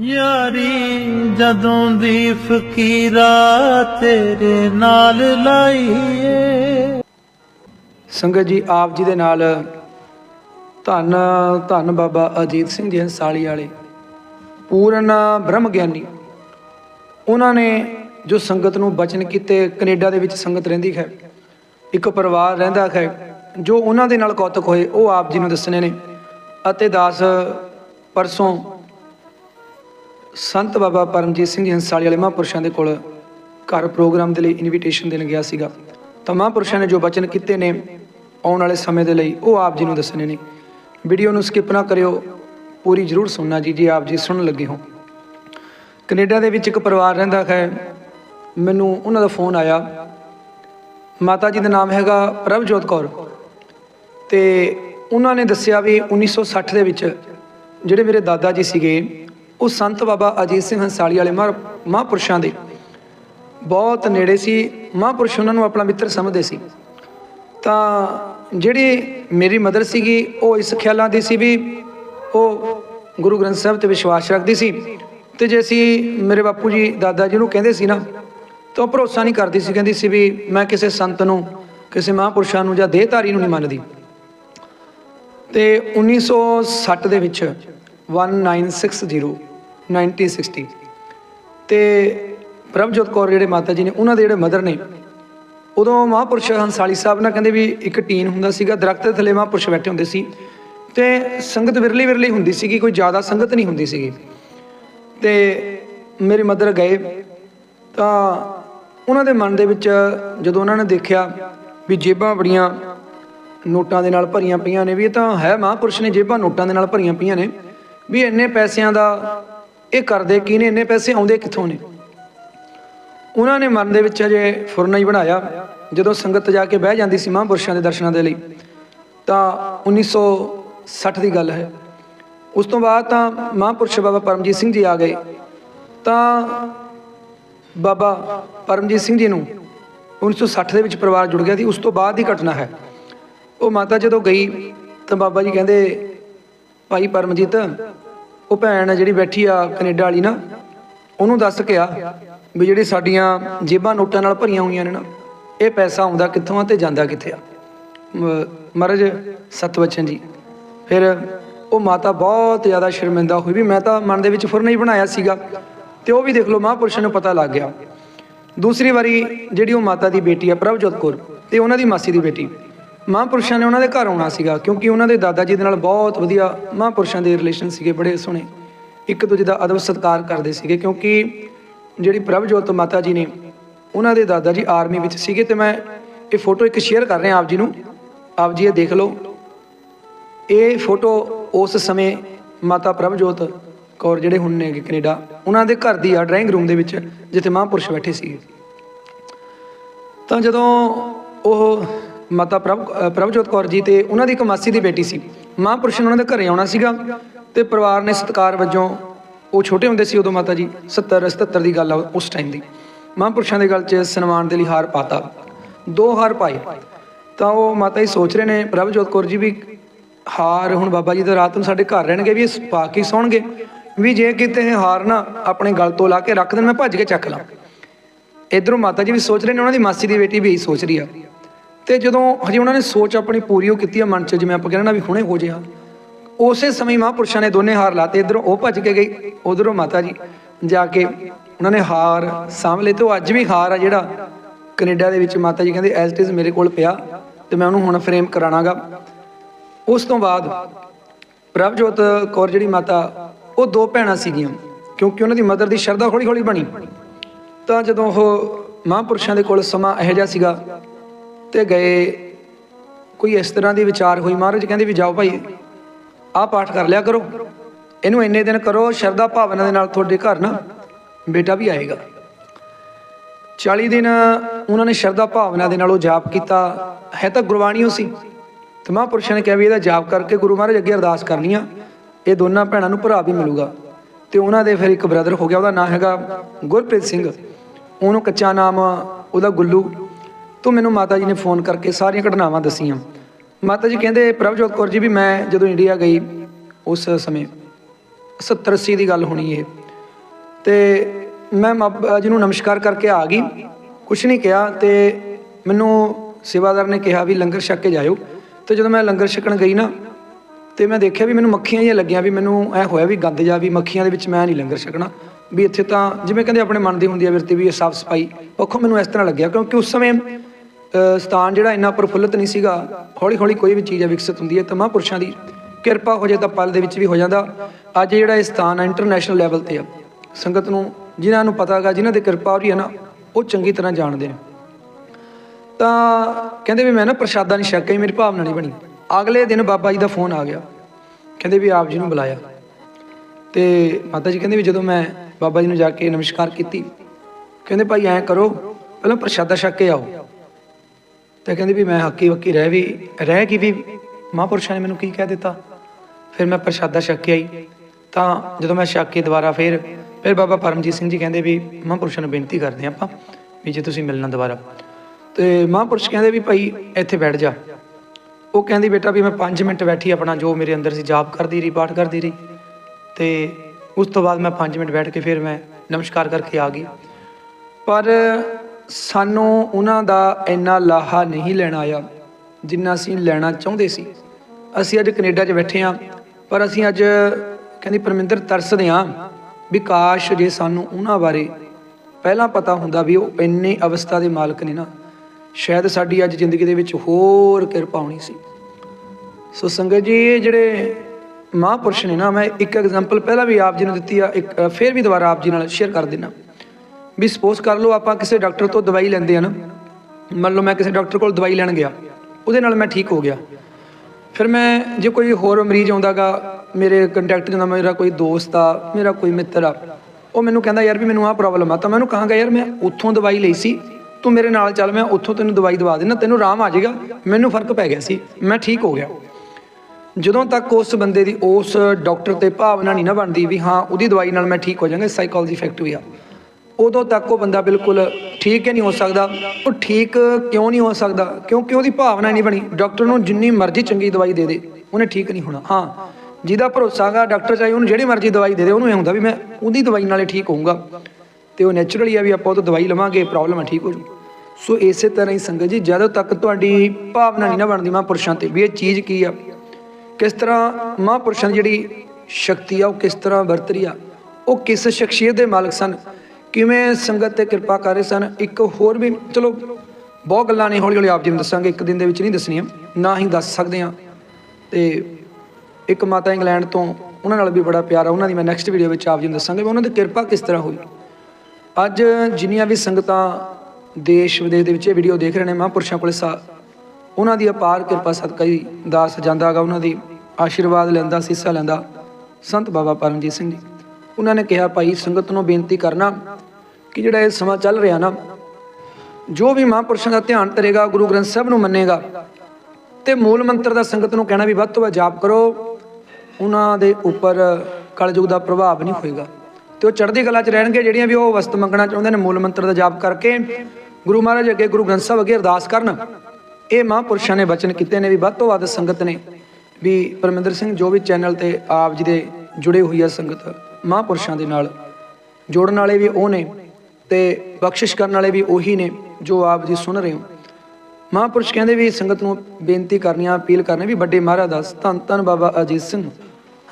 ਯਾਰੀ, ਜਦੋਂ ਦੀ ਫਕੀਰਾ ਤੇਰੇ ਨਾਲ ਲਾਈਏ। ਸੰਗਤ ਜੀ, ਆਪ ਜੀ ਦੇ ਨਾਲ ਧੰਨ ਧੰਨ ਬਾਬਾ ਅਜੀਤ ਸਿੰਘ ਜੀ ਹੰਸਾਲੀ ਵਾਲੇ, ਪੂਰਨ ਬ੍ਰਹਮ ਗਿਆਨੀ ਉਹਨਾਂ ਨੇ ਜੋ ਸੰਗਤ ਨੂੰ ਬਚਨ ਕੀਤੇ, ਕੈਨੇਡਾ ਦੇ ਵਿੱਚ ਸੰਗਤ ਰਹਿੰਦੀ ਹੈ ਇੱਕ ਪਰਿਵਾਰ ਰਹਿੰਦਾ ਹੈ ਜੋ ਉਹਨਾਂ ਦੇ ਨਾਲ ਕੌਤਕ ਹੋਏ, ਉਹ ਆਪ ਜੀ ਨੂੰ ਦੱਸਣੇ ਨੇ। ਅਤੇ ਦਾਸ, ਪਰਸੋਂ ਸੰਤ ਬਾਬਾ ਪਰਮਜੀਤ ਸਿੰਘ ਜੀ ਹੰਸਾਲੀ ਵਾਲੇ ਮਹਾਂਪੁਰਸ਼ਾਂ ਦੇ ਕੋਲ ਘਰ ਪ੍ਰੋਗਰਾਮ ਦੇ ਲਈ ਇਨਵੀਟੇਸ਼ਨ ਦੇਣ ਗਿਆ ਸੀਗਾ। ਤਾਂ ਮਹਾਂਪੁਰਸ਼ਾਂ ਨੇ ਜੋ ਬਚਨ ਕੀਤੇ ਨੇ ਆਉਣ ਵਾਲੇ ਸਮੇਂ ਦੇ ਲਈ, ਉਹ ਆਪ ਜੀ ਨੂੰ ਦੱਸਣੇ ਨੇ। ਵੀਡੀਓ ਨੂੰ ਸਕਿਪ ਨਾ ਕਰਿਓ, ਪੂਰੀ ਜ਼ਰੂਰ ਸੁਣਨਾ ਜੀ, ਜੇ ਆਪ ਜੀ ਸੁਣਨ ਲੱਗੇ ਹੋ। ਕੈਨੇਡਾ ਦੇ ਵਿੱਚ ਇੱਕ ਪਰਿਵਾਰ ਰਹਿੰਦਾ ਹੈ, ਮੈਨੂੰ ਉਹਨਾਂ ਦਾ ਫੋਨ ਆਇਆ। ਮਾਤਾ ਜੀ ਦਾ ਨਾਮ ਹੈਗਾ ਪ੍ਰਭਜੋਤ ਕੌਰ। ਤੇ ਉਹਨਾਂ ਨੇ ਦੱਸਿਆ ਵੀ 1960 ਦੇ ਵਿੱਚ ਜਿਹੜੇ ਮੇਰੇ ਦਾਦਾ ਜੀ ਸੀਗੇ ਉਹ ਸੰਤ ਬਾਬਾ ਅਜੀਤ ਸਿੰਘ ਹੰਸਾਲੀ ਵਾਲੇ ਮਹਾ- ਮਹਾਂਪੁਰਸ਼ਾਂ ਦੇ। ਬਹੁਤ ਨੇੜੇ ਸੀ, ਮਹਾਂਪੁਰਸ਼ ਉਹਨਾਂ ਨੂੰ ਆਪਣਾ ਮਿੱਤਰ ਸਮਝਦੇ ਸੀ। ਤਾਂ ਜਿਹੜੀ ਮੇਰੀ ਮਦਰ ਸੀਗੀ, ਉਹ ਇਸ ਖਿਆਲਾਂ ਦੀ ਸੀ ਵੀ ਉਹ ਗੁਰੂ ਗ੍ਰੰਥ ਸਾਹਿਬ ਤੇ ਵਿਸ਼ਵਾਸ ਰੱਖਦੀ ਸੀ। ਤੇ ਜੇ ਅਸੀਂ ਮੇਰੇ ਬਾਪੂ ਜੀ, ਦਾਦਾ ਜੀ ਨੂੰ ਕਹਿੰਦੇ ਸੀ ਨਾ, ਤਾਂ ਉਹ ਭਰੋਸਾ ਨਹੀਂ ਕਰਦੀ ਸੀ, ਕਹਿੰਦੀ ਸੀ ਵੀ ਮੈਂ ਕਿਸੇ ਸੰਤ ਨੂੰ, ਕਿਸੇ ਮਹਾਂਪੁਰਸ਼ਾਂ ਨੂੰ ਜਾਂ ਦੇਹਧਾਰੀ ਨੂੰ ਨਹੀਂ ਮੰਨਦੀ। ਤੇ 1960 ਦੇ ਵਿੱਚ 1960 1960 ਤੇ ਪ੍ਰਭਜੋਤ ਕੌਰ ਜਿਹੜੇ ਮਾਤਾ ਜੀ ਨੇ, ਉਹਨਾਂ ਦੇ ਜਿਹੜੇ ਮਦਰ ਨੇ, ਉਦੋਂ ਮਹਾਂਪੁਰਸ਼ ਹੰਸਾਲੀ ਸਾਹਿਬ ਨਾਲ ਕਹਿੰਦੇ ਵੀ ਇੱਕ ਟੀਨ ਹੁੰਦਾ ਸੀਗਾ, ਦਰਖਤ ਦੇ ਥੱਲੇ ਮਹਾਂਪੁਰਸ਼ ਬੈਠੇ ਹੁੰਦੇ ਸੀ। ਤੇ ਸੰਗਤ ਵਿਰਲੀ ਵਿਰਲੀ ਹੁੰਦੀ ਸੀਗੀ, ਕੋਈ ਜ਼ਿਆਦਾ ਸੰਗਤ ਨਹੀਂ ਹੁੰਦੀ ਸੀਗੀ। ਤੇ ਮੇਰੇ ਮਦਰ ਗਏ, ਤਾਂ ਉਹਨਾਂ ਦੇ ਮਨ ਦੇ ਵਿੱਚ ਜਦੋਂ ਉਹਨਾਂ ਨੇ ਦੇਖਿਆ ਵੀ ਜੇਬਾਂ ਬੜੀਆਂ ਨੋਟਾਂ ਦੇ ਨਾਲ ਭਰੀਆਂ ਪਈਆਂ ਨੇ, ਵੀ ਇਹ ਤਾਂ ਹੈ ਮਹਾਂਪੁਰਸ਼ ਨੇ, ਜੇਬਾਂ ਨੋਟਾਂ ਦੇ ਨਾਲ ਭਰੀਆਂ ਪਈਆਂ ਨੇ, ਵੀ ਇੰਨੇ ਪੈਸਿਆਂ ਦਾ ਇਹ ਕਰਦੇ ਕੀ ਨੇ? ਇੰਨੇ ਪੈਸੇ ਆਉਂਦੇ ਕਿੱਥੋਂ ਨੇ? ਉਹਨਾਂ ਨੇ ਮਨ ਦੇ ਵਿੱਚ ਅਜੇ ਫੁਰਨਾ ਹੀ ਬਣਾਇਆ। ਜਦੋਂ ਸੰਗਤ ਜਾ ਕੇ ਬਹਿ ਜਾਂਦੀ ਸੀ ਮਹਾਂਪੁਰਸ਼ਾਂ ਦੇ ਦਰਸ਼ਨਾਂ ਦੇ ਲਈ, ਤਾਂ 1960 ਦੀ ਗੱਲ ਹੈ। ਉਸ ਤੋਂ ਬਾਅਦ ਤਾਂ ਮਹਾਂਪੁਰਸ਼ ਬਾਬਾ ਪਰਮਜੀਤ ਸਿੰਘ ਜੀ ਆ ਗਏ। ਤਾਂ ਬਾਬਾ ਪਰਮਜੀਤ ਸਿੰਘ ਜੀ ਨੂੰ 1960 ਦੇ ਵਿੱਚ ਪਰਿਵਾਰ ਜੁੜ ਗਿਆ ਸੀ। ਉਸ ਤੋਂ ਬਾਅਦ ਦੀ ਘਟਨਾ ਹੈ। ਉਹ ਮਾਤਾ ਜਦੋਂ ਗਈ, ਤਾਂ ਬਾਬਾ ਜੀ ਕਹਿੰਦੇ, ਭਾਈ ਪਰਮਜੀਤ ਉਹ ਭੈਣ ਜਿਹੜੀ ਬੈਠੀ ਆ ਕੈਨੇਡਾ ਵਾਲੀ ਨਾ, ਉਹਨੂੰ ਦੱਸ ਕੇ ਆ ਵੀ ਜਿਹੜੀ ਸਾਡੀਆਂ ਜੇਬਾਂ ਨੋਟਾਂ ਨਾਲ ਭਰੀਆਂ ਹੋਈਆਂ ਨੇ ਨਾ, ਇਹ ਪੈਸਾ ਆਉਂਦਾ ਕਿੱਥੋਂ ਆ ਤੇ ਜਾਂਦਾ ਕਿੱਥੇ ਆ? ਮਹਾਰਾਜ ਸਤਵਚਨ ਜੀ। ਫਿਰ ਉਹ ਮਾਤਾ ਬਹੁਤ ਜ਼ਿਆਦਾ ਸ਼ਰਮਿੰਦਾ ਹੋਈ ਵੀ ਮੈਂ ਤਾਂ ਮਨ ਦੇ ਵਿੱਚ ਫੁਰ ਹੀ ਬਣਾਇਆ ਸੀਗਾ, ਤੇ ਉਹ ਵੀ ਦੇਖ ਲਓ ਮਹਾਂਪੁਰਸ਼ ਨੂੰ ਪਤਾ ਲੱਗ ਗਿਆ। ਦੂਸਰੀ ਵਾਰੀ ਜਿਹੜੀ ਉਹ ਮਾਤਾ ਦੀ ਬੇਟੀ ਆ ਪ੍ਰਭਜੋਤ ਕੌਰ, ਤੇ ਉਹਨਾਂ ਦੀ ਮਾਸੀ ਦੀ ਬੇਟੀ ਮਹਾਂਪੁਰਸ਼ਾਂ ਨੇ ਉਹਨਾਂ ਦੇ ਘਰ ਆਉਣਾ ਸੀਗਾ, ਕਿਉਂਕਿ ਉਹਨਾਂ ਦੇ ਦਾਦਾ ਜੀ ਦੇ ਨਾਲ ਬਹੁਤ ਵਧੀਆ ਮਹਾਂਪੁਰਸ਼ਾਂ ਦੇ ਰਿਲੇਸ਼ਨ ਸੀਗੇ, ਬੜੇ ਸੋਹਣੇ। ਇੱਕ ਦੂਜੇ ਦਾ ਅਦਬ ਸਤਿਕਾਰ ਕਰਦੇ ਸੀਗੇ, ਕਿਉਂਕਿ ਜਿਹੜੀ ਪ੍ਰਭਜੋਤ ਮਾਤਾ ਜੀ ਨੇ ਉਹਨਾਂ ਦੇ ਦਾਦਾ ਜੀ ਆਰਮੀ ਵਿੱਚ ਸੀਗੇ, ਤੇ ਮੈਂ ਇਹ ਫੋਟੋ ਇੱਕ ਸ਼ੇਅਰ ਕਰ ਰਿਹਾ ਆਪ ਜੀ ਨੂੰ। ਆਪ ਜੀ ਇਹ ਦੇਖ ਲਓ। ਇਹ ਫੋਟੋ ਉਸ ਸਮੇਂ ਮਾਤਾ ਪ੍ਰਭਜੋਤ ਕੌਰ ਜਿਹੜੇ ਹੁਣ ਨੇ ਕੈਨੇਡਾ, ਉਹਨਾਂ ਦੇ ਘਰ ਦੀ ਆ ਡਰਾਇੰਗ ਰੂਮ ਦੇ ਵਿੱਚ, ਜਿੱਥੇ ਮਹਾਂਪੁਰਸ਼ ਬੈਠੇ ਸੀਗੇ। ਤਾਂ ਜਦੋਂ ਉਹ ਮਾਤਾ ਪ੍ਰਭ ਅ, ਪ੍ਰਭਜੋਤ ਕੌਰ ਜੀ ਤੇ ਉਹਨਾਂ ਦੀ ਇੱਕ ਮਾਸੀ ਦੀ ਬੇਟੀ ਸੀ। ਮਹਾਂਪੁਰਸ਼ ਨੇ ਉਹਨਾਂ ਦੇ ਘਰੇ ਆਉਣਾ ਸੀਗਾ ਤੇ ਪਰਿਵਾਰ ਨੇ ਸਤਿਕਾਰ ਵਜੋਂ ਉਹ ਛੋਟੇ ਹੁੰਦੇ ਸੀ ਉਦੋਂ ਮਾਤਾ ਜੀ 70 77 ਦੀ ਗੱਲ ਆ ਉਸ ਟਾਈਮ ਦੀ। ਮਹਾਂਪੁਰਸ਼ਾਂ ਦੇ ਗੱਲ 'ਚ ਸਨਮਾਨ ਦੇ ਲਈ ਹਾਰ ਪਾਤਾ। ਦੋ ਹਾਰ ਪਾਏ। ਤਾਂ ਉਹ ਮਾਤਾ ਜੀ ਸੋਚ ਰਹੇ ਨੇ ਪ੍ਰਭਜੋਤ ਕੌਰ ਜੀ ਵੀ ਹਾਰ ਹੁਣ ਬਾਬਾ ਜੀ ਤਾਂ ਰਾਤ ਨੂੰ ਸਾਡੇ ਘਰ ਰਹਿਣਗੇ ਵੀ ਇਹ ਪਾ ਕੇ ਸੌਣਗੇ। ਵੀ ਜੇ ਕਿਤੇ ਇਹ ਹਾਰ ਨਾ ਆਪਣੇ ਗਲ ਤੋਂ ਲਾ ਕੇ ਰੱਖ ਦੇਣ ਮੈਂ ਭੱਜ ਕੇ ਚੱਕ ਲਾਂ। ਇਧਰੋਂ ਮਾਤਾ ਜੀ ਵੀ ਸੋਚ ਰਹੇ ਨੇ ਉਹਨਾਂ ਦੀ ਮਾਸੀ ਦੀ ਬੇਟੀ ਵੀ ਇਹੀ ਸੋਚ ਰਹੀ ਆ। ਤੇ ਜਦੋਂ ਹਜੇ ਉਹਨਾਂ ਨੇ ਸੋਚ ਆਪਣੀ ਪੂਰੀ ਉਹ ਕੀਤੀ ਆ ਮਨ ਚ, ਜਿਵੇਂ ਆਪਾਂ ਕਹਿੰਦੇ ਨਾ ਵੀ ਹੁਣੇ ਹੋ ਜਿਆ ਉਸੇ ਸਮੇਂ ਮਹਾਂਪੁਰਸ਼ਾਂ ਨੇ ਦੋਨੇ ਹਾਰ ਲਾਤੇ, ਇਧਰੋਂ ਉਹ ਭੱਜ ਕੇ ਗਈ, ਉਧਰੋਂ ਮਾਤਾ ਜੀ ਜਾ ਕੇ ਉਹਨਾਂ ਨੇ ਹਾਰ ਸਾਂਭ ਲਏ ਤੇ ਉਹ ਅੱਜ ਵੀ ਹਾਰ ਆ ਜਿਹੜਾ ਕੈਨੇਡਾ ਦੇ ਵਿੱਚ ਮਾਤਾ ਜੀ ਕਹਿੰਦੇ ਐਜ਼ ਇਟ ਇਜ਼ ਮੇਰੇ ਕੋਲ ਪਿਆ ਤੇ ਮੈਂ ਉਹਨੂੰ ਹੁਣ ਫਰੇਮ ਕਰਾਣਾਗਾ ਉਸ ਤੋਂ ਬਾਅਦ ਪ੍ਰਭਜੋਤ ਕੌਰ ਜਿਹੜੀ ਮਾਤਾ, ਉਹ ਦੋ ਭੈਣਾਂ ਸੀਗੀਆਂ, ਕਿਉਂਕਿ ਉਹਨਾਂ ਦੀ ਮਦਰ ਦੀ ਸ਼ਰਧਾ ਹੌਲੀ ਹੌਲੀ ਬਣੀ। ਤਾਂ ਜਦੋਂ ਉਹ ਮਹਾਂਪੁਰਸ਼ਾਂ ਦੇ ਕੋਲ ਸਮਾਂ ਇਹੋ ਜਿਹਾ ਸੀਗਾ ਤੇ ਗਏ, ਕੋਈ ਇਸ ਤਰ੍ਹਾਂ ਦੀ ਵਿਚਾਰ ਹੋਈ? ਮਹਾਰਾਜ ਕਹਿੰਦੇ ਵੀ ਜਾਓ ਭਾਈ, ਆਹ ਪਾਠ ਕਰ ਲਿਆ ਕਰੋ। ਇਹਨੂੰ ਇੰਨੇ ਦਿਨ ਕਰੋ, ਸ਼ਰਧਾ ਭਾਵਨਾ ਦੇ ਨਾਲ ਤੁਹਾਡੇ ਘਰ ਨਾ ਬੇਟਾ ਵੀ ਆਏਗਾ। 40 ਦਿਨ ਉਹਨਾਂ ਨੇ ਸ਼ਰਧਾ ਭਾਵਨਾ ਦੇ ਨਾਲ ਉਹ ਜਾਪ ਕੀਤਾ। ਹੈ ਤਾਂ ਗੁਰਬਾਣੀ ਉਹ ਸੀ। ਤੇ ਮਹਾਂਪੁਰਸ਼ਾਂ ਨੇ ਕਿਹਾ ਵੀ ਇਹਦਾ ਜਾਪ ਕਰਕੇ ਗੁਰੂ ਮਹਾਰਾਜ ਅੱਗੇ ਅਰਦਾਸ ਕਰਨੀ ਆ। ਇਹ ਦੋਨਾਂ ਭੈਣਾਂ ਨੂੰ ਭਰਾ ਵੀ ਮਿਲੂਗਾ। ਤੇ ਉਹਨਾਂ ਦੇ ਫਿਰ ਇੱਕ ਬ੍ਰਦਰ ਹੋ ਗਿਆ, ਉਹਦਾ ਨਾਮ ਹੈਗਾ ਗੁਰਪ੍ਰੀਤ ਸਿੰਘ। ਉਹਨੂੰ ਕੱਚਾ ਨਾਮ, ਉਹਦਾ ਗੁੱਲੂ। ਤੋਂ ਮੈਨੂੰ ਮਾਤਾ ਜੀ ਨੇ ਫੋਨ ਕਰਕੇ ਸਾਰੀਆਂ ਘਟਨਾਵਾਂ ਦੱਸੀਆਂ। ਮਾਤਾ ਜੀ ਕਹਿੰਦੇ ਪ੍ਰਭਜੋਤ ਕੌਰ ਜੀ ਵੀ ਮੈਂ ਜਦੋਂ ਇੰਡੀਆ ਗਈ, ਉਸ ਸਮੇਂ 70 80 ਦੀ ਗੱਲ ਹੋਣੀ ਇਹ। ਤੇ ਮੈਂ ਬਾਬਾ ਜੀ ਨੂੰ ਨਮਸਕਾਰ ਕਰਕੇ ਆ ਗਈ, ਕੁਛ ਨਹੀਂ ਕਿਹਾ ਤੇ ਮੈਨੂੰ ਸੇਵਾਦਾਰ ਨੇ ਕਿਹਾ ਵੀ ਲੰਗਰ ਛਕ ਕੇ ਜਾਇਓ। ਤੇ ਜਦੋਂ ਮੈਂ ਲੰਗਰ ਛਕਣ ਗਈ ਨਾ, ਤੇ ਮੈਂ ਦੇਖਿਆ ਵੀ ਮੈਨੂੰ ਮੱਖੀਆਂ ਜਿਹੀਆਂ ਲੱਗੀਆਂ ਵੀ ਮੈਨੂੰ ਐ ਹੋਇਆ ਵੀ ਗੰਦ ਜਾ ਵੀ ਮੱਖੀਆਂ ਦੇ ਵਿੱਚ ਮੈਂ ਨਹੀਂ ਲੰਗਰ ਛਕਣਾ। ਵੀ ਇੱਥੇ ਤਾਂ ਜਿਵੇਂ ਕਹਿੰਦੇ ਆਪਣੇ ਮਨ ਦੀ ਹੁੰਦੀ ਹੈ ਵਿਰਤੀ ਵੀ ਇਹ ਸਾਫ਼ ਸਫ਼ਾਈ, ਪੱਖੋਂ ਮੈਨੂੰ ਇਸ ਤਰ੍ਹਾਂ ਲੱਗਿਆ ਕਿਉਂਕਿ ਉਸ ਸਮੇਂ ਸਥਾਨ ਜਿਹੜਾ ਇੰਨਾ ਪ੍ਰਫੁੱਲਤ ਨਹੀਂ ਸੀਗਾ ਹੌਲੀ ਹੌਲੀ ਕੋਈ ਵੀ ਚੀਜ਼ ਆ ਵਿਕਸਿਤ ਹੁੰਦੀ ਹੈ ਤਾਂ ਮਹਾਂਪੁਰਸ਼ਾਂ ਦੀ ਕਿਰਪਾ ਹੋ ਜਾਏ ਤਾਂ ਪਲ ਦੇ ਵਿੱਚ ਵੀ ਹੋ ਜਾਂਦਾ। ਅੱਜ ਜਿਹੜਾ ਇਹ ਸਥਾਨ ਆ ਇੰਟਰਨੈਸ਼ਨਲ ਲੈਵਲ ਤੇ ਆ। ਸੰਗਤ ਨੂੰ, ਜਿਨ੍ਹਾਂ ਨੂੰ ਪਤਾ ਹੈਗਾ, ਜਿਨ੍ਹਾਂ ਦੀ ਕਿਰਪਾ ਹੋ ਰਹੀ ਹੈ ਨਾ, ਉਹ ਚੰਗੀ ਤਰ੍ਹਾਂ ਜਾਣਦੇ ਨੇ। ਤਾਂ ਕਹਿੰਦੇ ਵੀ ਮੈਂ ਨਾ ਪ੍ਰਸ਼ਾਦਾ ਨਹੀਂ ਛਕਿਆ, ਮੇਰੀ ਭਾਵਨਾ ਨਹੀਂ ਬਣੀ। ਅਗਲੇ ਦਿਨ ਬਾਬਾ ਜੀ ਦਾ ਫੋਨ ਆ ਗਿਆ। ਕਹਿੰਦੇ ਵੀ ਆਪ ਜੀ ਨੂੰ ਬੁਲਾਇਆ। ਤੇ ਮਾਤਾ ਜੀ ਕਹਿੰਦੇ ਵੀ ਜਦੋਂ ਮੈਂ ਬਾਬਾ ਜੀ ਨੂੰ ਜਾ ਕੇ ਨਮਸਕਾਰ ਕੀਤੀ, ਕਹਿੰਦੇ ਭਾਈ ਐਂ ਕਰੋ, ਪਹਿਲਾਂ ਪ੍ਰਸ਼ਾਦਾ ਛਕ ਕੇ ਆਓ। ਤੇ ਕਹਿੰਦੀ ਵੀ ਮੈਂ ਹੱਕੀ ਵੱਕੀ ਰਹਿ ਵੀ, ਰਹਿ ਗਈ ਵੀ। ਮਹਾਂਪੁਰਸ਼ਾਂ ਨੇ ਮੈਨੂੰ ਕੀ ਕਹਿ ਦਿੱਤਾ? ਫਿਰ ਮੈਂ ਪ੍ਰਸ਼ਾਦਾ ਛਕ ਕੇ ਆਈ। ਤਾਂ ਜਦੋਂ ਮੈਂ ਛਕ ਕੇ ਦੁਬਾਰਾ ਫਿਰ ਫਿਰ ਬਾਬਾ ਪਰਮਜੀਤ ਸਿੰਘ ਜੀ ਕਹਿੰਦੇ ਵੀ ਮਹਾਂਪੁਰਸ਼ਾਂ ਨੂੰ ਬੇਨਤੀ ਕਰਦੇ ਹਾਂ ਆਪਾਂ ਵੀ ਜੇ ਤੁਸੀਂ ਮਿਲਣਾ ਦੁਬਾਰਾ। ਤੇ ਮਹਾਂਪੁਰਸ਼ ਕਹਿੰਦੇ ਵੀ ਭਾਈ ਇੱਥੇ ਬੈਠ ਜਾ। ਉਹ ਕਹਿੰਦੀ ਬੇਟਾ ਵੀ ਮੈਂ 5 ਮਿੰਟ ਬੈਠੀ ਆਪਣਾ ਜੋ ਮੇਰੇ ਅੰਦਰ ਸੀ ਜਾਪ ਕਰਦੀ ਰਹੀ, ਪਾਠ ਕਰਦੀ ਰਹੀ। ਤੇ ਉਸ ਤੋਂ ਬਾਅਦ ਮੈਂ 5 ਮਿੰਟ ਬੈਠ ਕੇ ਫਿਰ ਮੈਂ ਨਮਸਕਾਰ ਕਰਕੇ ਆ ਗਈ। ਪਰ ਸਾਨੂੰ ਉਹਨਾਂ ਦਾ ਇੰਨਾ ਲਾਹਾ ਨਹੀਂ ਲੈਣਾ ਆਇਆ ਜਿੰਨਾ ਅਸੀਂ ਲੈਣਾ ਚਾਹੁੰਦੇ ਸੀ। ਅਸੀਂ ਅੱਜ ਕੈਨੇਡਾ 'ਚ ਬੈਠੇ ਹਾਂ ਪਰ ਅਸੀਂ ਅੱਜ ਕਹਿੰਦੀ ਪਰਮਿੰਦਰ ਤਰਸਦੇ ਹਾਂ ਵਿਕਾਸ਼ ਜੇ ਸਾਨੂੰ ਉਹਨਾਂ ਬਾਰੇ ਪਹਿਲਾਂ ਪਤਾ ਹੁੰਦਾ ਵੀ ਉਹ ਇੰਨੀ ਅਵਸਥਾ ਦੇ ਮਾਲਕ ਨੇ ਨਾ ਸ਼ਾਇਦ ਸਾਡੀ ਅੱਜ ਜ਼ਿੰਦਗੀ ਦੇ ਵਿੱਚ ਹੋਰ ਕਿਰਪਾ ਹੋਣੀ ਸੀ। ਸੋ ਸੰਗਤ ਜੀ ਇਹ ਜਿਹੜੇ ਮਹਾਂਪੁਰਸ਼ ਨੇ ਨਾ ਮੈਂ ਇੱਕ ਐਗਜ਼ਾਮਪਲ ਪਹਿਲਾਂ ਵੀ ਆਪ ਜੀ ਨੂੰ ਦਿੱਤੀ ਆ ਇੱਕ ਅ, ਫਿਰ ਵੀ ਦੁਬਾਰਾ ਆਪ ਜੀ ਨਾਲ ਸ਼ੇਅਰ ਕਰ ਦੇਣਾ ਵੀ ਸਪੋਜ਼ ਕਰ ਲਓ ਆਪਾਂ ਕਿਸੇ ਡਾਕਟਰ ਤੋਂ ਦਵਾਈ ਲੈਂਦੇ ਆ ਨਾ। ਮੰਨ ਲਓ ਮੈਂ ਕਿਸੇ ਡਾਕਟਰ ਕੋਲ ਦਵਾਈ ਲੈਣ ਗਿਆ। ਉਹਦੇ ਨਾਲ ਮੈਂ ਠੀਕ ਹੋ ਗਿਆ। ਫਿਰ ਮੈਂ ਜੇ ਕੋਈ ਹੋਰ ਮਰੀਜ਼ ਆਉਂਦਾਗਾ, ਮੇਰੇ ਕੰਟੈਕਟ ਜਾਂਦਾ ਮੇਰਾ ਕੋਈ ਦੋਸਤ ਆ, ਮੇਰਾ ਕੋਈ ਮਿੱਤਰ ਆ, ਉਹ ਮੈਨੂੰ ਕਹਿੰਦਾ, ਯਾਰ ਵੀ ਮੈਨੂੰ ਆਹ ਪ੍ਰੋਬਲਮ ਆ। ਤਾਂ ਮੈਂ ਉਹਨੂੰ ਕਹਾਂਗਾ, ਯਾਰ ਮੈਂ ਉੱਥੋਂ ਦਵਾਈ ਲਈ ਸੀ, ਤੂੰ ਮੇਰੇ ਨਾਲ ਚੱਲ, ਮੈਂ ਉੱਥੋਂ ਤੈਨੂੰ ਦਵਾਈ ਦਵਾ ਦੇਣਾ ਤੈਨੂੰ ਆਰਾਮ ਆ ਜਾਏਗਾ, ਮੈਨੂੰ ਫ਼ਰਕ ਪੈ ਗਿਆ ਸੀ, ਮੈਂ ਠੀਕ ਹੋ ਗਿਆ। ਜਦੋਂ ਤੱਕ ਉਸ ਬੰਦੇ ਦੀ, ਉਸ ਡਾਕਟਰ ਤੇ ਭਾਵਨਾ ਨਹੀਂ ਨਾ ਬਣਦੀ ਵੀ ਹਾਂ, ਉਹਦੀ ਦਵਾਈ ਨਾਲ ਮੈਂ ਠੀਕ ਹੋ ਜਾਵਾਂਗਾ ਸਾਈਕੋਲੋਜੀ ਇਫੈਕਟ ਵੀ ਆ। ਉਦੋਂ ਤੱਕ ਉਹ ਬੰਦਾ ਬਿਲਕੁਲ ਠੀਕ ਹੀ ਨਹੀਂ ਹੋ ਸਕਦਾ। ਉਹ ਠੀਕ ਕਿਉਂ ਨਹੀਂ ਹੋ ਸਕਦਾ? ਕਿਉਂਕਿ ਉਹਦੀ ਭਾਵਨਾ ਨਹੀਂ ਬਣੀ। ਡਾਕਟਰ ਨੂੰ ਜਿੰਨੀ ਮਰਜ਼ੀ ਚੰਗੀ ਦਵਾਈ ਦੇ ਦੇ, ਉਹਨੇ ਠੀਕ ਨਹੀਂ ਹੋਣਾ। ਹਾਂ, ਜਿਹਦਾ ਭਰੋਸਾ ਹੈਗਾ ਡਾਕਟਰ ਚਾਹੇ ਉਹਨੂੰ ਜਿਹੜੀ ਮਰਜ਼ੀ ਦਵਾਈ ਦੇ ਦੇ, ਉਹਨੂੰ ਇਹ ਹੁੰਦਾ ਵੀ ਮੈਂ ਉਹਦੀ ਦਵਾਈ ਨਾਲੇ ਠੀਕ ਹੋਊਗਾ। ਤੇ ਉਹ ਨੇਚਰਲੀ ਆ ਵੀ ਆਪਾਂ ਉਹ ਤੋਂ ਦਵਾਈ ਲਵਾਂਗੇ ਪ੍ਰੋਬਲਮ ਹੈ ਠੀਕ ਹੋ ਜੂ। ਸੋ ਇਸੇ ਤਰ੍ਹਾਂ ਹੀ ਸੰਗਤ ਜੀ, ਜਦੋਂ ਤੱਕ ਤੁਹਾਡੀ ਭਾਵਨਾ ਨਹੀਂ ਨਾ ਬਣਦੀ ਮਹਾਂਪੁਰਸ਼ਾਂ ਤੇ ਵੀ ਇਹ ਚੀਜ਼ ਕੀ ਆ, ਕਿਸ ਤਰ੍ਹਾਂ ਮਹਾਂਪੁਰਸ਼ਾਂ ਦੀ ਜਿਹੜੀ ਸ਼ਕਤੀ ਆ, ਉਹ ਕਿਸ ਤਰ੍ਹਾਂ ਵਰਤ ਰਹੀ ਆ, ਉਹ ਕਿਸ ਸ਼ਖਸੀਅਤ ਦੇ ਮਾਲਕ ਸਨ? ਕਿਵੇਂ ਸੰਗਤ ਤੇ ਕਿਰਪਾ ਕਰ ਰਹੇ ਸਨ? ਇੱਕ ਹੋਰ ਵੀ ਚਲੋ, ਬਹੁਤ ਗੱਲਾਂ ਨੇ ਹੌਲੀ ਹੌਲੀ ਆਪ ਜੀ ਨੂੰ ਦੱਸਾਂਗੇ। ਇੱਕ ਦਿਨ ਦੇ ਵਿੱਚ ਨਹੀਂ ਦੱਸਣੀਆਂ। ਨਾ ਹੀ ਦੱਸ ਸਕਦੇ ਆ ਤੇ ਇੱਕ ਮਾਤਾ ਇੰਗਲੈਂਡ ਤੋਂ ਉਹਨਾਂ ਨਾਲ ਵੀ ਬੜਾ ਪਿਆਰ ਆ। ਉਹਨਾਂ ਦੀ ਮੈਂ ਨੈਕਸਟ ਵੀਡੀਓ ਵਿੱਚ ਆਪ ਜੀ ਨੂੰ ਦੱਸਾਂਗੇ ਵੀ ਉਹਨਾਂ ਦੀ ਕਿਰਪਾ ਕਿਸ ਤਰ੍ਹਾਂ ਹੋਈ। ਅੱਜ ਜਿੰਨੀਆਂ ਵੀ ਸੰਗਤਾਂ ਦੇਸ਼ ਵਿਦੇਸ਼ ਦੇ ਵਿੱਚ ਇਹ ਵੀਡੀਓ ਦੇਖ ਰਹੇ ਨੇ, ਮਹਾਂਪੁਰਸ਼ਾਂ ਕੋਲੇ ਸਾ ਉਹਨਾਂ ਦੀ ਅਪਾਰ ਕਿਰਪਾ ਸਦਕਾ ਹੀ ਦਾਸ ਜਾਂਦਾ ਹੈਗਾ। ਉਹਨਾਂ ਦੀ ਆਸ਼ੀਰਵਾਦ ਲੈਂਦਾ, ਸੀਸਾ ਲੈਂਦਾ। ਸੰਤ ਬਾਬਾ ਪਰਮਜੀਤ ਸਿੰਘ ਜੀ। ਉਹਨਾਂ ਨੇ ਕਿਹਾ, ਭਾਈ, ਸੰਗਤ ਨੂੰ ਬੇਨਤੀ ਕਰਨਾ ਕਿ ਜਿਹੜਾ ਇਹ ਸਮਾਂ ਚੱਲ ਰਿਹਾ ਨਾ, ਜੋ ਵੀ ਮਹਾਂਪੁਰਸ਼ਾਂ ਦਾ ਧਿਆਨ ਧਰੇਗਾ, ਗੁਰੂ ਗ੍ਰੰਥ ਸਾਹਿਬ ਨੂੰ ਮੰਨੇਗਾ ਤੇ ਮੂਲ ਮੰਤਰ ਦਾ ਸੰਗਤ ਨੂੰ ਕਹਿਣਾ ਵੀ ਵੱਧ ਤੋਂ ਵੱਧ ਜਾਪ ਕਰੋ, ਉਹਨਾਂ ਦੇ ਉੱਪਰ ਕਲਯੁਗ ਦਾ ਪ੍ਰਭਾਵ ਨਹੀਂ ਹੋਏਗਾ। ਤੇ ਉਹ ਚੜ੍ਹਦੀ ਕਲਾ 'ਚ ਰਹਿਣਗੇ, ਜਿਹੜੀਆਂ ਵੀ ਉਹ ਵਸਤ ਮੰਗਣਾ ਚਾਹੁੰਦੇ ਨੇ, ਮੂਲ ਮੰਤਰ ਦਾ ਜਾਪ ਕਰਕੇ ਗੁਰੂ ਮਹਾਰਾਜ ਅੱਗੇ, ਗੁਰੂ ਗ੍ਰੰਥ ਸਾਹਿਬ ਅੱਗੇ ਅਰਦਾਸ ਕਰਨ। ਇਹ ਮਹਾਂਪੁਰਸ਼ਾਂ ਨੇ ਬਚਨ ਕੀਤੇ ਨੇ ਵੀ ਵੱਧ ਤੋਂ ਵੱਧ ਸੰਗਤ ਨੇ ਵੀ ਪਰਮਿੰਦਰ ਸਿੰਘ ਜੋ ਵੀ ਚੈਨਲ ਤੇ ਆਪ ਜੀ ਦੇ ਜੁੜੇ ਹੋਈ ਆ ਸੰਗਤ ਮਹਾਂਪੁਰਸ਼ਾਂ ਦੇ ਨਾਲ ਜੋੜਨ ਵਾਲੇ ਵੀ ਉਹ ਨੇ ਤੇ ਬਖਸ਼ਿਸ਼ ਕਰਨ ਵਾਲੇ ਵੀ ਉਹੀ ਨੇ ਜੋ ਆਪ ਜੀ ਸੁਣ ਰਹੇ ਹੋ। ਮਹਾਂਪੁਰਸ਼ ਕਹਿੰਦੇ ਵੀ ਸੰਗਤ ਨੂੰ ਬੇਨਤੀ ਕਰਨੀਆਂ ਅਪੀਲ ਕਰਨੀ ਵੀ ਵੱਡੇ ਮਹਾਰਾਜ ਦਾ ਧੰਨ ਧੰਨ ਬਾਬਾ ਅਜੀਤ ਸਿੰਘ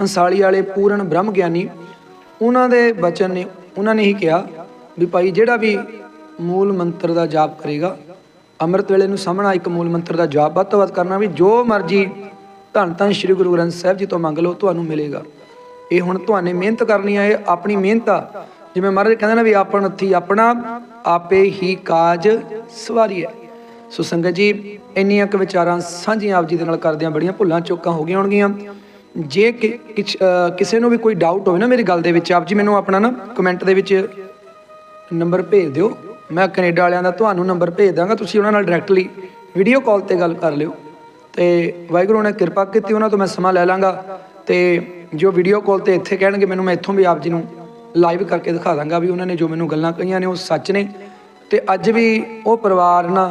ਹੰਸਾਲੀ ਵਾਲੇ ਪੂਰਨ ਬ੍ਰਹਮ ਗਿਆਨੀ ਉਹਨਾਂ ਦੇ ਬਚਨ ਨੇ, ਉਹਨਾਂ ਨੇ ਹੀ ਕਿਹਾ ਵੀ ਭਾਈ ਜਿਹੜਾ ਵੀ ਮੂਲ ਮੰਤਰ ਦਾ ਜਾਪ ਕਰੇਗਾ, ਅੰਮ੍ਰਿਤ ਵੇਲੇ ਨੂੰ ਸਾਹਮਣਾ ਇੱਕ ਮੂਲ ਮੰਤਰ ਦਾ ਜਾਪ ਵੱਧ ਤੋਂ ਵੱਧ ਕਰਨਾ ਵੀ ਜੋ ਮਰਜ਼ੀ ਧੰਨ ਧੰਨ ਸ੍ਰੀ ਗੁਰੂ ਗ੍ਰੰਥ ਸਾਹਿਬ ਜੀ ਤੋਂ ਮੰਗ ਲਓ, ਤੁਹਾਨੂੰ ਮਿਲੇਗਾ। ਇਹ ਹੁਣ ਤੁਹਾਨੂੰ ਮਿਹਨਤ ਕਰਨੀ ਹੈ ਇਹ ਆਪਣੀ ਮਿਹਨਤ ਆ। ਜਿਵੇਂ ਮਹਾਰਾਜ ਕਹਿੰਦੇ ਨੇ ਵੀ ਆਪਣ ਹੱਥੀ ਆਪਣਾ, ਆਪੇ ਹੀ ਕਾਜ ਸਵਾਰੀ ਹੈ ਸੋ ਸੰਗਤ ਜੀ, ਇੰਨੀਆਂ ਕੁ ਵਿਚਾਰਾਂ ਸਾਂਝੀਆਂ ਆਪ ਜੀ ਦੇ ਨਾਲ ਕਰਦਿਆਂ ਬੜੀਆਂ ਭੁੱਲਾਂ ਚੁੱਕਾਂ ਹੋ ਗਈਆਂ ਹੋਣਗੀਆਂ। ਜੇ ਕਿ- ਕਿਸੇ ਨੂੰ ਵੀ ਕੋਈ ਡਾਊਟ ਹੋਵੇ ਨਾ ਮੇਰੀ ਗੱਲ ਦੇ ਵਿੱਚ, ਆਪ ਜੀ ਮੈਨੂੰ ਆਪਣਾ ਨਾ ਕਮੈਂਟ ਦੇ ਵਿੱਚ ਨੰਬਰ ਭੇਜ ਦਿਓ। ਮੈਂ ਕੈਨੇਡਾ ਵਾਲਿਆਂ ਦਾ ਤੁਹਾਨੂੰ ਨੰਬਰ ਭੇਜ ਦਾਂਗਾ, ਤੁਸੀਂ ਉਹਨਾਂ ਨਾਲ ਡਾਇਰੈਕਟਲੀ ਵੀਡੀਓ ਕਾਲ ਤੇ ਗੱਲ ਕਰ ਲਿਓ। ਤੇ ਵਾਹਿਗੁਰੂ ਨੇ ਕਿਰਪਾ ਕੀਤੀ, ਉਹਨਾਂ ਤੋਂ ਮੈਂ ਸਮਾਂ ਲੈ ਲਾਂਗਾ। ਤੇ ਜੋ ਵੀਡੀਓ ਕਾਲ ਤੇ ਇੱਥੇ ਕਹਿਣਗੇ, ਮੈਨੂੰ ਮੈਂ ਇੱਥੋਂ ਵੀ ਆਪ ਜੀ ਨੂੰ ਲਾਈਵ ਕਰਕੇ ਦਿਖਾ ਦਾਂਗਾ ਵੀ ਉਹਨਾਂ ਨੇ ਜੋ ਮੈਨੂੰ ਗੱਲਾਂ ਕਹੀਆਂ ਨੇ ਉਹ ਸੱਚ ਨੇ। ਤੇ ਅੱਜ ਵੀ ਉਹ ਪਰਿਵਾਰ ਨਾ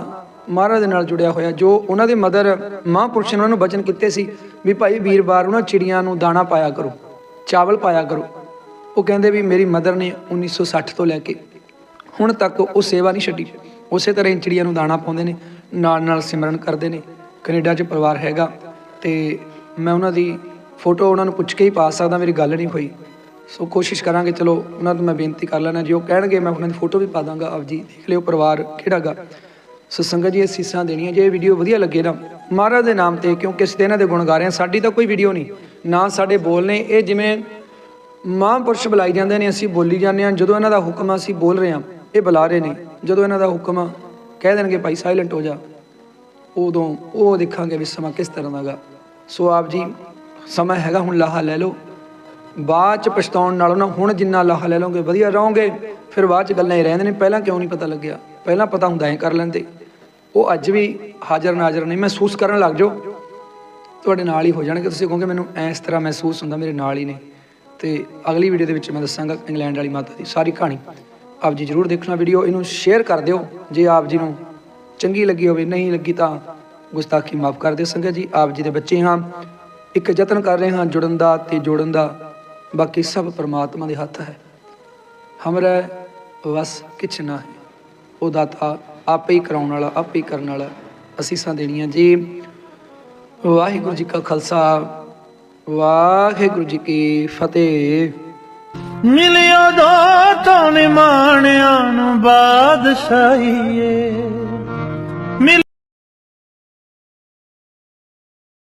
ਮਹਾਰਾਜ ਦੇ ਨਾਲ ਜੁੜਿਆ ਹੋਇਆ, ਜੋ ਉਹਨਾਂ ਦੇ ਮਦਰ ਮਹਾਂਪੁਰਸ਼ ਨੇ ਉਹਨਾਂ ਨੂੰ ਬਚਨ ਕੀਤੇ ਸੀ ਵੀ ਭਾਈ ਵੀਰਵਾਰ ਉਹਨਾਂ ਚਿੜੀਆਂ ਨੂੰ ਦਾਣਾ ਪਾਇਆ ਕਰੋ, ਚਾਵਲ ਪਾਇਆ ਕਰੋ। ਉਹ ਕਹਿੰਦੇ ਵੀ ਮੇਰੀ ਮਦਰ ਨੇ 1960 ਤੋਂ ਲੈ ਕੇ ਹੁਣ ਤੱਕ ਉਹ ਸੇਵਾ ਨਹੀਂ ਛੱਡੀ। ਉਸੇ ਤਰ੍ਹਾਂ ਹੀ ਚਿੜੀਆਂ ਨੂੰ ਦਾਣਾ ਪਾਉਂਦੇ ਨੇ, ਨਾਲ ਨਾਲ ਸਿਮਰਨ ਕਰਦੇ ਨੇ। ਕੈਨੇਡਾ 'ਚ ਪਰਿਵਾਰ ਹੈਗਾ ਤੇ ਮੈਂ ਉਹਨਾਂ ਦੀ ਫੋਟੋ ਉਹਨਾਂ ਨੂੰ ਪੁੱਛ ਕੇ ਹੀ ਪਾ ਸਕਦਾ ਮੇਰੀ ਗੱਲ ਨਹੀਂ ਹੋਈ। ਸੋ ਕੋਸ਼ਿਸ਼ ਕਰਾਂਗੇ ਚਲੋ ਉਹਨਾਂ ਨੂੰ ਮੈਂ ਬੇਨਤੀ ਕਰ ਲੈਣਾ ਜੇ ਉਹ ਕਹਿਣਗੇ ਮੈਂ ਉਹਨਾਂ ਦੀ ਫੋਟੋ ਵੀ ਪਾ ਦਾਂਗਾ। ਆਪ ਜੀ ਦੇਖ ਲਿਓ ਪਰਿਵਾਰ ਕਿਹੜਾਗਾ ਸੋ ਸੰਗਤ ਜੀ ਇਹ ਸੀਸਾਂ ਦੇਣੀਆਂ ਜੇ ਇਹ ਵੀਡੀਓ ਵਧੀਆ ਲੱਗੇ ਨਾ ਮਹਾਰਾਜ ਦੇ ਨਾਮ ਤੇ ਕਿਉਂਕਿ ਅਸੀਂ ਇਹਨਾਂ ਦੇ ਗੁਣ ਗਾ ਰਹੇ ਹਾਂ ਸਾਡੀ ਤਾਂ ਕੋਈ ਵੀਡੀਓ ਨਹੀਂ। ਨਾ ਸਾਡੇ ਬੋਲ ਨੇ ਇਹ ਜਿਵੇਂ ਮਹਾਂਪੁਰਸ਼ ਬੁਲਾਈ ਜਾਂਦੇ ਨੇ ਅਸੀਂ ਬੋਲੀ ਜਾਂਦੇ ਹਾਂ ਜਦੋਂ ਇਹਨਾਂ ਦਾ ਹੁਕਮ ਆ, ਅਸੀਂ ਬੋਲ ਰਹੇ ਹਾਂ ਇਹ ਬੁਲਾ ਰਹੇ ਨੇ। ਜਦੋਂ ਇਹਨਾਂ ਦਾ ਹੁਕਮ ਆ, ਕਹਿ ਦੇਣਗੇ ਭਾਈ ਸਾਇਲੈਂਟ ਹੋ ਜਾ। ਉਦੋਂ ਉਹ ਦੇਖਾਂਗੇ ਵੀ ਸਮਾਂ ਕਿਸ ਤਰ੍ਹਾਂ ਦਾਗਾ ਸੋ ਆਪ ਜੀ ਸਮਾਂ ਹੈਗਾ ਹੁਣ ਲਾਹਾ ਲੈ ਲਓ। ਬਾਅਦ ਚ ਪਛਤਾਉਣ ਨਾਲੋਂ ਨਾ ਹੁਣ ਜਿੰਨਾ ਲਾਹਾ ਲੈ ਲਓਗੇ, ਵਧੀਆ ਰਹੋਗੇ। ਫਿਰ ਬਾਅਦ ਚ ਗੱਲਾਂ ਹੀ ਰਹਿੰਦੇ ਨੇ, ਪਹਿਲਾਂ ਕਿਉਂ ਨਹੀਂ ਪਤਾ ਲੱਗਿਆ? ਪਹਿਲਾਂ ਪਤਾ ਹੁੰਦਾ ਐ ਕਰ ਲੈਂਦੇ। ਉਹ ਅੱਜ ਵੀ ਹਾਜ਼ਰ ਨਾਜ਼ਰ ਨਹੀਂ, ਮਹਿਸੂਸ ਕਰਨ ਲੱਗ ਜਾਓ। ਤੁਹਾਡੇ ਨਾਲ ਹੀ ਹੋ ਜਾਣਗੇ ਤੁਸੀਂ ਕਹੋਗੇ ਮੈਨੂੰ ਐ ਇਸ ਤਰ੍ਹਾਂ ਮਹਿਸੂਸ ਹੁੰਦਾ, ਮੇਰੇ ਨਾਲ ਹੀ ਨੇ। ਤੇ ਅਗਲੀ ਵੀਡੀਓ ਦੇ ਵਿੱਚ ਮੈਂ ਦੱਸਾਂਗਾ ਇੰਗਲੈਂਡ ਵਾਲੀ ਮਾਤਾ ਦੀ ਸਾਰੀ ਕਹਾਣੀ। ਆਪ ਜੀ ਜਰੂਰ ਦੇਖਣਾ ਵੀਡੀਓ ਇਹਨੂੰ ਸ਼ੇਅਰ ਕਰ ਦਿਓ। ਜੇ ਆਪ ਜੀ ਨੂੰ ਚੰਗੀ ਲੱਗੀ ਹੋਵੇ, ਨਹੀਂ ਲੱਗੀ ਤਾਂ ਗੁਸਤਾਖੀ ਮਾਫ ਕਰ ਦਿਓ। ਸੰਗਤ ਜੀ, ਆਪ ਜੀ ਦੇ ਬੱਚੇ ਹਾਂ। ਇੱਕ ਯਤਨ ਕਰ ਰਹੇ ਹਾਂ ਜੁੜਨ ਦਾ ਤੇ ਜੋੜਨ ਦਾ। ਬਾਕੀ ਸਭ ਪਰਮਾਤਮਾ ਦੇ ਹੱਥ ਹੈ। ਹਮਰਾ ਵਸ ਕਿਛ ਨਾ ਹੈ ਉਹ ਦਾਤਾ ਆਪੇ ਹੀ ਕਰਾਉਣ ਵਾਲਾ, ਆਪੇ ਹੀ ਕਰਨ ਵਾਲਾ ਅਸੀਸਾਂ ਦੇਣੀਆਂ ਜੀ। ਵਾਹਿਗੁਰੂ ਜੀ ਕਾ ਖਾਲਸਾ, ਵਾਹਿਗੁਰੂ ਜੀ ਕੀ ਫਤਿਹ। ਮਿਲਿਆ ਦਾਤਾ ਨੇ ਮਾਣਿਆਂ ਨੂੰ ਬਾਦਸ਼ਾਹੀਏ।